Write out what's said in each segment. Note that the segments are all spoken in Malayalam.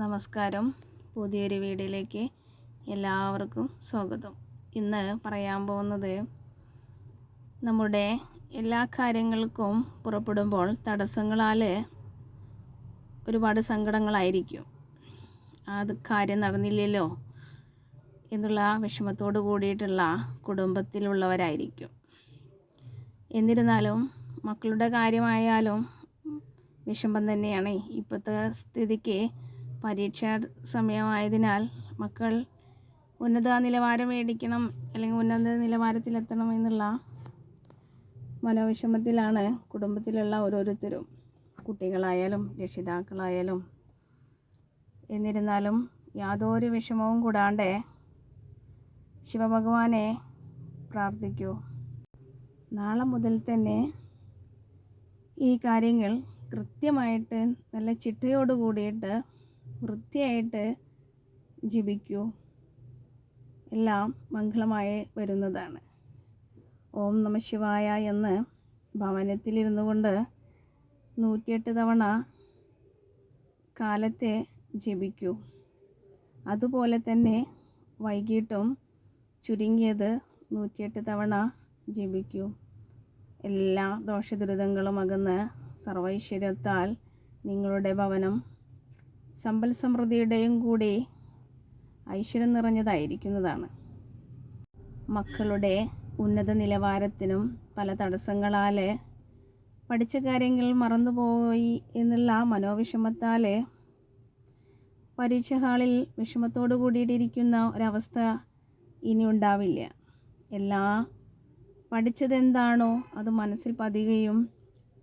നമസ്കാരം. പുതിയൊരു വീഡിയോയിലേക്ക് എല്ലാവർക്കും സ്വാഗതം. ഇന്ന് പറയാൻ പോകുന്നത് നമ്മുടെ എല്ലാ കാര്യങ്ങൾക്കും പുറപ്പെടുമ്പോൾ തടസ്സങ്ങളാൽ ഒരുപാട് സങ്കടങ്ങളായിരിക്കും. അത് കാര്യം നടന്നില്ലല്ലോ എന്നുള്ള വിഷമത്തോട് കൂടിയിട്ടുള്ള കുടുംബത്തിലുള്ളവരായിരിക്കും. എന്നിരുന്നാലും മക്കളുടെ കാര്യമായാലും വിഷമം തന്നെയാണ് ഇപ്പോഴത്തെ സ്ഥിതിക്ക് പരീക്ഷാ സമയമായതിനാൽ മക്കൾ ഉന്നത നിലവാരം മേടിക്കണം അല്ലെങ്കിൽ ഉന്നത നിലവാരത്തിലെത്തണം എന്നുള്ള മനോവിഷമത്തിലാണ് കുടുംബത്തിലുള്ള ഓരോരുത്തരും കുട്ടികളായാലും രക്ഷിതാക്കളായാലും എന്നിരുന്നാലും യാതൊരു വിഷമവും കൂടാണ്ട് ശിവഭഗവാനെ പ്രാർത്ഥിക്കൂ. നാളെ മുതൽ തന്നെ ഈ കാര്യങ്ങൾ കൃത്യമായിട്ട് നല്ല ചിട്ടയോട് കൂടിയിട്ട് വൃത്തിയായിട്ട് ജപിക്കൂ. എല്ലാം മംഗളമായി വരുന്നതാണ്. ഓം നമ ശിവായ എന്ന് ഭവനത്തിലിരുന്നു കൊണ്ട് നൂറ്റിയെട്ട് തവണ കാലത്തെ ജപിക്കൂ. അതുപോലെ തന്നെ വൈകിട്ടും ചുരുങ്ങിയത് നൂറ്റിയെട്ട് തവണ ജപിക്കൂ. എല്ലാ ദോഷദുരിതങ്ങളും അകന്ന് സർവൈശ്വര്യത്താൽ നിങ്ങളുടെ ഭവനം സമ്പൽ സമൃദ്ധിയുടെയും കൂടി ഐശ്വര്യം നിറഞ്ഞതായിരിക്കുന്നതാണ്. മക്കളുടെ ഉന്നത നിലവാരത്തിനും പല തടസ്സങ്ങളാൽ പഠിച്ച കാര്യങ്ങൾ മറന്നുപോയി എന്നുള്ള മനോവിഷമത്താൽ പരീക്ഷ ഹാളിൽ വിഷമത്തോടു കൂടിയിട്ടിരിക്കുന്ന ഒരവസ്ഥ ഇനി ഉണ്ടാവില്ല. എല്ലാ പഠിച്ചതെന്താണോ അത് മനസ്സിൽ പതിയുകയും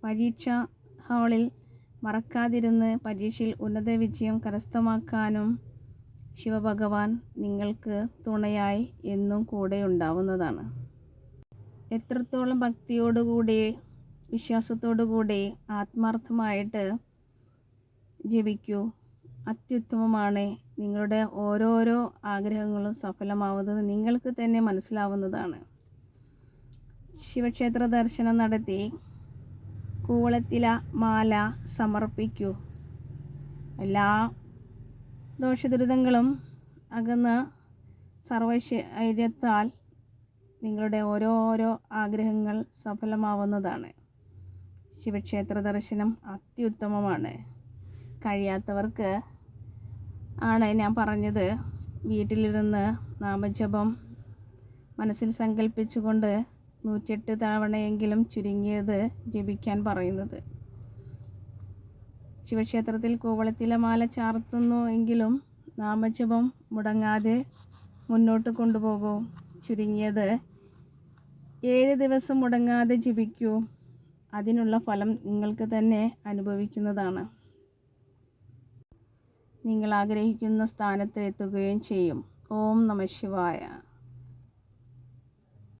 പരീക്ഷ ഹാളിൽ മറക്കാതിരുന്ന് പരീക്ഷയിൽ ഉന്നത വിജയം കരസ്ഥമാക്കാനും ശിവഭഗവാൻ നിങ്ങൾക്ക് തുണയായി എന്നും കൂടെ ഉണ്ടാവുന്നതാണ്. എത്രത്തോളം ഭക്തിയോടുകൂടി വിശ്വാസത്തോടുകൂടി ആത്മാർത്ഥമായിട്ട് ജപിക്കൂ അത്യുത്തമമാണ് നിങ്ങളുടെ ഓരോരോ ആഗ്രഹങ്ങളും സഫലമാവുന്നത് നിങ്ങൾക്ക് തന്നെ മനസ്സിലാവുന്നതാണ്. ശിവക്ഷേത്ര ദർശനം നടത്തി കൂവളത്തില മാല സമർപ്പിക്കൂ. എല്ലാ ദോഷദുരിതങ്ങളും അകന്ന് സർവശൈര്യത്താൽ നിങ്ങളുടെ ഓരോരോ ആഗ്രഹങ്ങൾ സഫലമാവുന്നതാണ്. ശിവക്ഷേത്ര ദർശനം അത്യുത്തമമാണ്. കഴിയാത്തവർക്ക് ആണ് ഞാൻ പറഞ്ഞത്. വീട്ടിലിരുന്ന് നാമജപം മനസ്സിൽ സങ്കല്പിച്ചുകൊണ്ട് നൂറ്റിയെട്ട് തവണയെങ്കിലും ചുരുങ്ങിയത് ജപിക്കാൻ പറയുന്നത്. ശിവക്ഷേത്രത്തിൽ കൂവളത്തിലെ മാല ചാർത്തുന്നു എങ്കിലും നാമജപം മുടങ്ങാതെ മുന്നോട്ട് കൊണ്ടുപോകൂ. ചുരുങ്ങിയത് ഏഴ് ദിവസം മുടങ്ങാതെ ജപിക്കൂ. അതിനുള്ള ഫലം നിങ്ങൾക്ക് തന്നെ അനുഭവിക്കുന്നതാണ്. നിങ്ങൾ ആഗ്രഹിക്കുന്ന സ്ഥാനത്ത് എത്തുകയും ചെയ്യും. ഓം നമ ശിവായ.